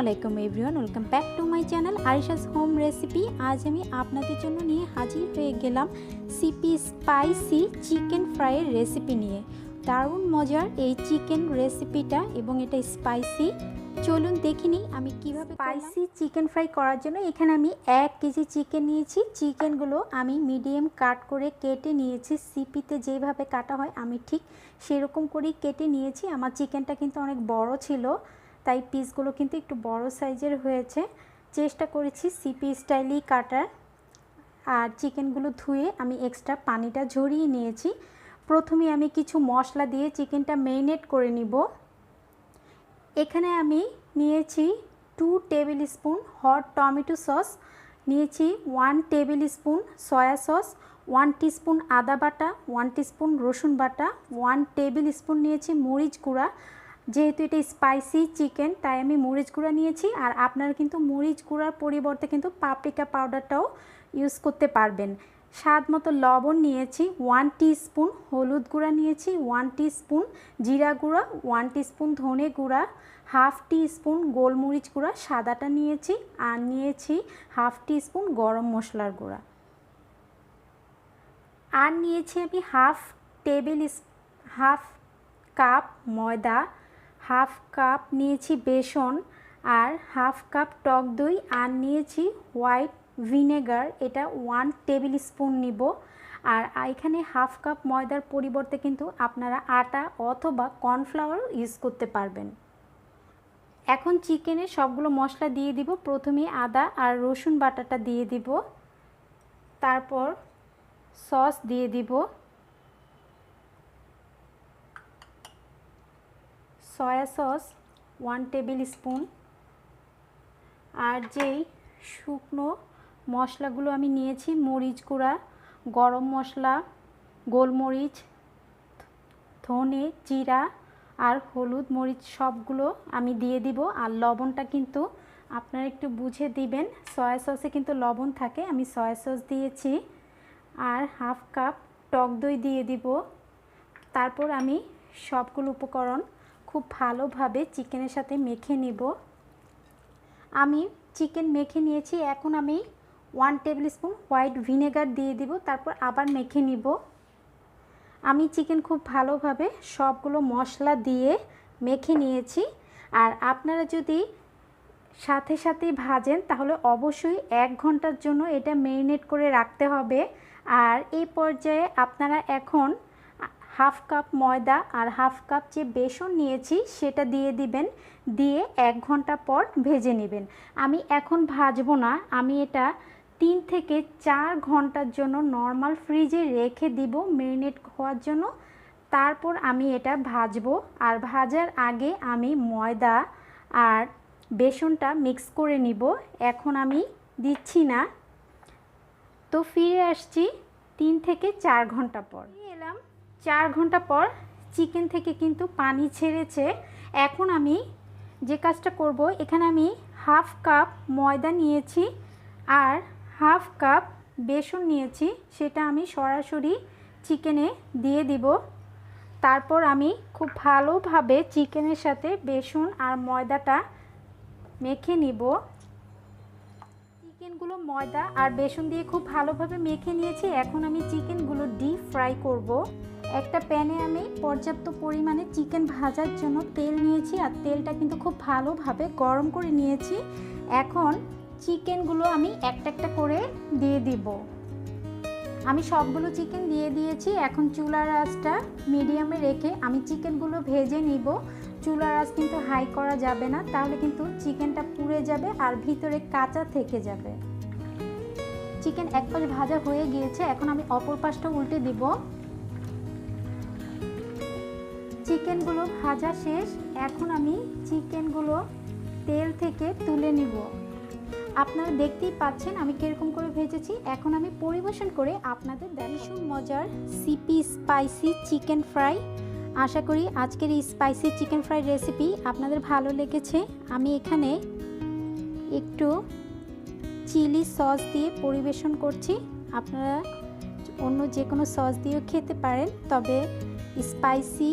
আলাইকুম everyone welcome back to my channel Arisha's home recipe আজ আমি আপনাদের জন্য নিয়ে হাজির হয়ে গেলাম সিপি স্পাইসি চিকেন ফ্রাইয়ের রেসিপি নিয়ে। দারুণ মজার এই চিকেন রেসিপিটা এবং এটা স্পাইসি চলুন দেখিনি আমি কীভাবে স্পাইসি চিকেন ফ্রাই করার জন্য এখানে আমি এক কেজি চিকেন নিয়েছি। চিকেনগুলো আমি মিডিয়াম কাট করে কেটে নিয়েছি। সিপিতে যেভাবে কাটা হয় আমি ঠিক সেরকম করেই কেটে নিয়েছি। আমার চিকেনটা কিন্তু অনেক বড় ছিল। তাই পিসগুলো কিন্তু একটু বড় সাইজের হয়েছে। চেষ্টা করেছি সিপি স্টাইলেই কাটার। আর চিকেনগুলো ধুয়ে আমি এক্সট্রা পানিটা ঝরিয়ে নিয়েছি। প্রথমে আমি কিছু মশলা দিয়ে চিকেনটা মেরিনেট করে নিব। এখানে আমি নিয়েছি two tablespoon hot tomato sauce নিয়েছি one tablespoon soya sauce one teaspoon আদা বাটা ওয়ান টিস্পুন রসুন বাটা ওয়ান টেবিল স্পুন নিয়েছি মরিচ গুঁড়া যেহেতু এটা স্পাইসি চিকেন তাই আমি মরিচ গুঁড়া নিয়েছি আর আপনারা কিন্তু মরিচ গুঁড়ার পরিবর্তে কিন্তু পাপরিকা পাউডারটাও ইউজ করতে পারবেন। স্বাদ মতো লবণ নিয়েছি ওয়ান স্পুন হলুদ গুঁড়া নিয়েছি ওয়ান স্পুন জিরা গুঁড়া ওয়ান স্পুন ধনে গুঁড়া হাফ টি স্পুন গোলমরিচ গুঁড়া, সাদাটা নিয়েছি আর নিয়েছি হাফ স্পুন গরম মশলার গুঁড়া। আর নিয়েছি আমি হাফ টেবিল হাফ কাপ ময়দা হাফ কাপ নিয়েছি বেসন আর হাফ কাপ টক দই আর নিয়েছি হোয়াইট ভিনেগার। এটা ওয়ান টেবিল স্পুন নিব। আর এখানে হাফ কাপ ময়দার পরিবর্তে কিন্তু আপনারা আটা অথবা কর্নফ্লাওয়ার ইউজ করতে পারবেন। এখন চিকেনে সবগুলো মশলা দিয়ে দিব। প্রথমে আদা আর রসুন বাটাটা দিয়ে দিব। তারপর সস দিয়ে দিব। Soya sauce one tablespoon আর যেই শুকনো মশলাগুলো আমি নিয়েছি, মরিচ গুঁড়া, গরম মশলা, গোলমরিচ, ধনে জিরা আর হলুদ মরিচ, সবগুলো আমি দিয়ে দিব। আর লবণটা কিন্তু আপনারা একটু বুঝে দিবেন সয়া সসে কিন্তু লবণ থাকে, আমি সয়া সস দিয়েছি। আর হাফ কাপ টক দই দিয়ে দিব। তারপর আমি সবগুলো উপকরণ খুব ভালোভাবে চিকেনের সাথে মেখে নিব। আমি চিকেন মেখে নিয়েছি, এখন আমি one tablespoon white vinegar দিয়ে দিব, তারপর আবার মেখে নিব। আমি চিকেন খুব ভালোভাবে সবগুলো মশলা দিয়ে মেখে নিয়েছি, আর আপনারা যদি সাথে সাথেই ভাজেন, তাহলে অবশ্যই এক ঘণ্টার জন্য এটা মেরিনেট করে রাখতে হবে। আর এই পর্যায়ে আপনারা এখন হাফ কাপ ময়দা আর হাফ কাপ যে বেসন নিয়েছি, সেটা দিয়ে দিবেন। দিয়ে এক ঘণ্টা পর ভেজে নেবেন। আমি এখন ভাজবো না। আমি এটা তিন থেকে চার ঘণ্টার জন্য নর্মাল ফ্রিজে রেখে দিব মেরিনেট হওয়ার জন্য। তারপর আমি এটা ভাজবো। আর ভাজার আগে আমি ময়দা আর বেসনটা মিক্স করে নিব। এখন আমি দিচ্ছি না। তো ফিরে আসছি তিন থেকে চার ঘণ্টা পর। চার ঘণ্টা পর চিকেন থেকে কিন্তু পানি ছেড়েছে। এখন আমি যে কাজটা করব, এখানে আমি হাফ কাপ ময়দা নিয়েছি আর হাফ কাপ বেসন নিয়েছি। সেটা আমি সরাসরি চিকেনে দিয়ে দিব। তারপর আমি খুব ভালোভাবে চিকেনের সাথে বেসন আর ময়দাটা মেখে নিব। চিকেনগুলো ময়দা আর বেসন দিয়ে খুব ভালোভাবে মেখে নিয়েছি। এখন আমি চিকেনগুলো ডিপ ফ্রাই করব। একটা প্যানে আমি পর্যাপ্ত পরিমাণে চিকেন ভাজার জন্য তেল নিয়েছি আর তেলটা কিন্তু খুব ভালোভাবে গরম করে নিয়েছি। এখন চিকেনগুলো আমি একটা একটা করে দিয়ে দিব। আমি সবগুলো চিকেন দিয়ে দিয়েছি। এখন চুলার আঁচটা মিডিয়ামে রেখে আমি চিকেনগুলো ভেজে নিব। চুলার আঁচ কিন্তু হাই করা যাবে না, তাহলে কিন্তু চিকেনটা পুড়ে যাবে আর ভিতরে কাঁচা থেকে যাবে। চিকেন এক পাশ ভাজা হয়ে গিয়েছে। এখন আমি অপর পাশটা উল্টে দিব। চিকেনগুলো ভাজা শেষ, এখন আমি চিকেনগুলো তেল থেকে তুলে নিব। আপনারা দেখতেই পাচ্ছেন আমি কীরকম করে ভেজেছি। এখন আমি পরিবেশন করে আপনাদের ভীষণ মজার সিপি স্পাইসি চিকেন ফ্রাই। আশা করি আজকের এই স্পাইসি চিকেন ফ্রাই রেসিপি আপনাদের ভালো লেগেছে। আমি এখানে একটু চিলি সস দিয়ে পরিবেশন করছি। আপনারা অন্য যে কোনো সস দিয়েও খেতে পারেন, তবে স্পাইসি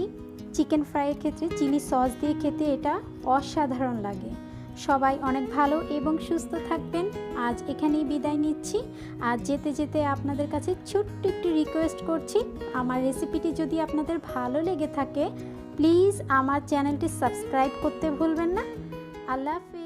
চিকেন ফ্রাইয়ের ক্ষেত্রে চিলি সস দিয়ে খেতে এটা অসাধারণ লাগে। সবাই অনেক ভালো এবং সুস্থ থাকবেন। আজ এখানেই বিদায় নিচ্ছি। আর যেতে যেতে আপনাদের কাছে ছোট্ট একটি রিকোয়েস্ট করছি। আমার রেসিপিটি যদি আপনাদের ভালো লেগে থাকে প্লিজ আমার চ্যানেলটি সাবস্ক্রাইব করতে ভুলবেন না। আল্লাহ হাফিজ।